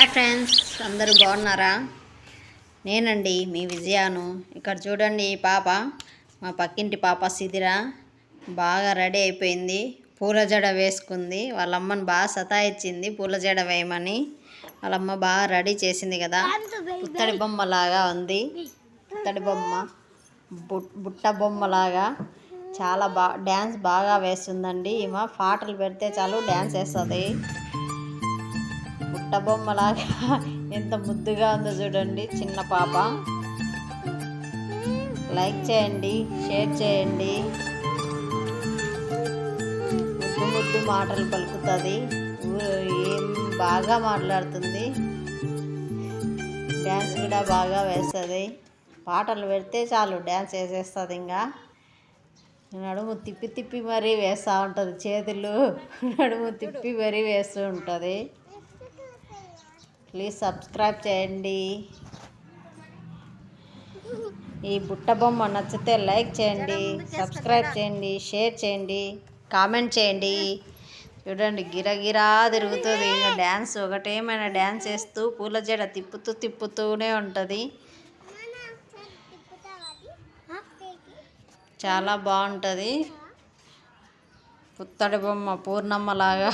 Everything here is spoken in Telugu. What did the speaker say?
హాయ్ ఫ్రెండ్స్ అందరూ బాగున్నారా? నేనండి మీ విజయాను. ఇక్కడ చూడండి ఈ పాప మా పక్కింటి పాప సిదిర. బాగా రెడీ అయిపోయింది. పూల జడ వేసుకుంది. వాళ్ళ అమ్మని బాగా సతాయిచ్చింది పూల జడ వేయమని. వాళ్ళమ్మ బాగా రెడీ చేసింది కదా. పుత్తడి బొమ్మలాగా ఉంది. పుత్తడి బొమ్మ బు- బుట్ట బొమ్మలాగా. చాలా బా డ్యాన్స్ బాగా వేస్తుందండి. ఈమె పాటలు పెడితే చాలు డ్యాన్స్ వేస్తుంది. బొమ్మలాగా ఎంత ముద్దుగా ఉందో చూడండి చిన్న పాప. లైక్ చేయండి షేర్ చేయండి. ముద్దు ముద్దు మాటలు పలుకుతుంది. ఊ- ఏం బాగా మాట్లాడుతుంది. డ్యాన్స్ కూడా బాగా వేస్తుంది. పాటలు పెడితే చాలు డ్యాన్స్ వేసేస్తుంది ఇంకా. నడుము తిప్పి తిప్పి మరీ వేస్తూ ఉంటుంది చేతులు. నడుము తిప్పి మరీ వేస్తూ ఉంటుంది. ప్లీజ్ సబ్స్క్రైబ్ చేయండి. ఈ బుట్ట బొమ్మ నచ్చితే లైక్ చేయండి సబ్స్క్రైబ్ చేయండి షేర్ చేయండి కామెంట్ చేయండి. చూడండి గిరగిరా తిరుగుతుంది. ఇంకా డ్యాన్స్ ఒకటేమైనా డ్యాన్స్ వేస్తూ పూల జడ తిప్పుతూ తిప్పుతూనే ఉంటుంది. చాలా బాగుంటుంది. పుత్తడి బొమ్మ పూర్ణమ్మలాగా